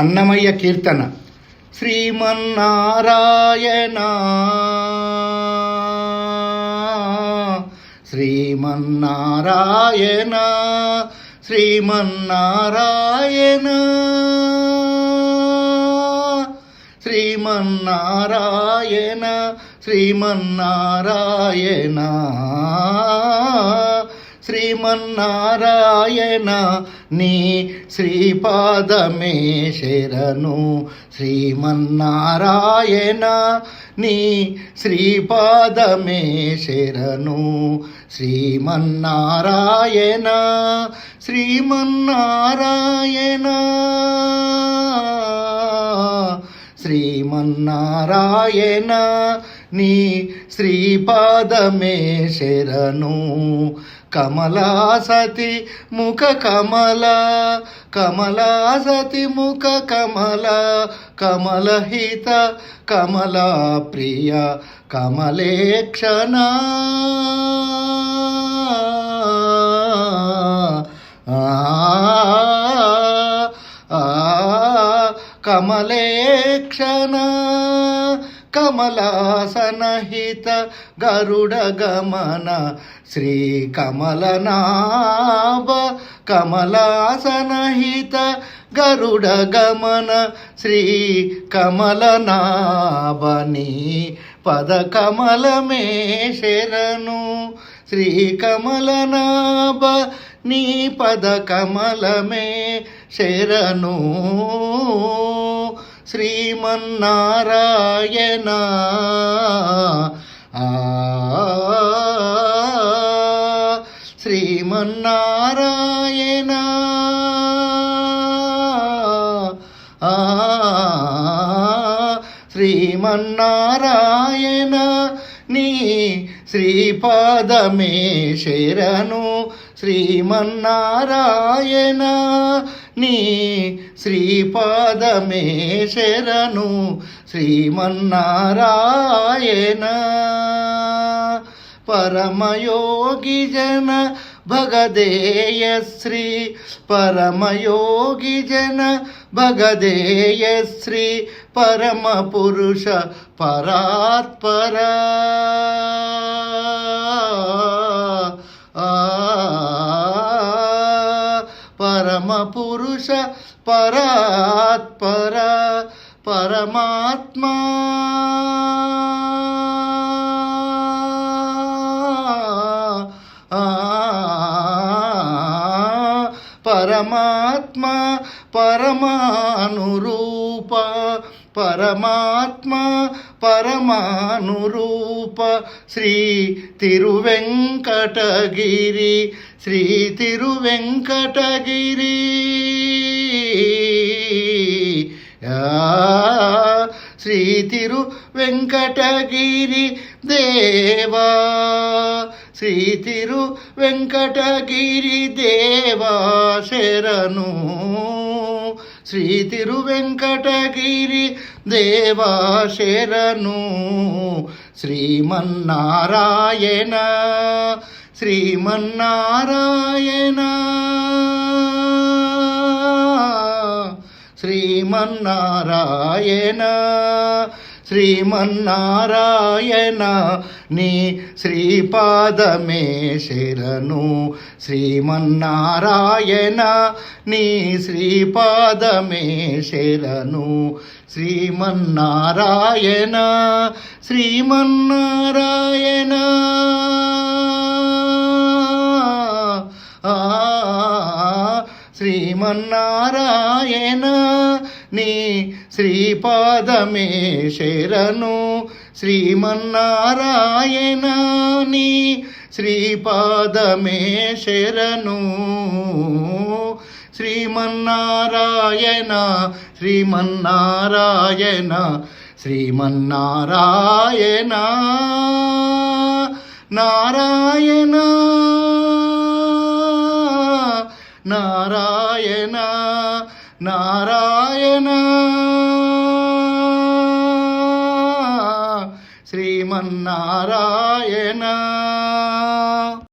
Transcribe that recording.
అన్నమయ్య కీర్తన. శ్రీమన్నారాయణ. శ్రీమన్నారాయణ. శ్రీమన్నారాయణ. శ్రీమన్నారాయణ. శ్రీమన్నారాయణ. శ్రీమన్నారాయణ నీ శ్రీపాదమే శరణు. శ్రీమన్నారాయణ నీ శ్రీపాదమే శరణు. శ్రీమన్నారాయణ శ్రీమన్నారాయణ. శ్రీమన్నారాయణ నీ శ్రీపాదమే శరణు. కమలాసతి ముఖ కమల కమలాసతి ముఖ కమల కమలహిత కమల ప్రియ కమలేక్షణ కమలేక్షణ కమలాసనహిత గరుడ గమన. శ్రీ కమలనాభ కమలాసనహిత గరుడ గమన. శ్రీ కమలనాభని పద కమలమే శరణు. శ్రీ కమలనాభ నీ పద కమలమే శరణు. శ్రీమన్నారాయణ. ఆ శ్రీమన్నారాయణ. ఆ శ్రీమన్నారాయణ. పాదమే శరణు శ్రీమన్నారాయణ. నీ శ్రీపాదమే శరణు శ్రీమన్నారాయణ. పరమయోగి జన భగదేయ శ్రీ. పరమయోగి జన భగదేయ శ్రీ. పరమ పురుష పరాత్పర. పరమాత్మా. పరమాత్మా పరమానురూప పరమాత్మా పరమానురూప. శ్రీ తిరువెంకటగిరి శ్రీ తిరువెంకటగిరి. తిరు వెంకటగిరి దేవా. శ్రీ తిరు వెంకటగిరి దేవా శరణు. శ్రీ తిరు వెంకటగిరి దేవా శరణు. శ్రీమన్నారాయణ. శ్రీమన్నారాయణ. శ్రీమన్నారాయణ. శ్రీమన్నారాయణ నీ శ్రీపాదమే శరణు. శ్రీమన్నారాయణ నీ శ్రీపాదమే శరణు. శ్రీమన్నారాయణ శ్రీమన్నారాయణ. శ్రీమన్నారాయణ నీ శ్రీపాదమే శరణు. శ్రీమన్నారాయణ నీ శ్రీపాదమే శరణు. శ్రీమన్నారాయణ శ్రీమన్నారాయణ శ్రీమన్నారాయణ. నారాయణ నారాయణ నారాయణ. శ్రీమన్నారాయణ.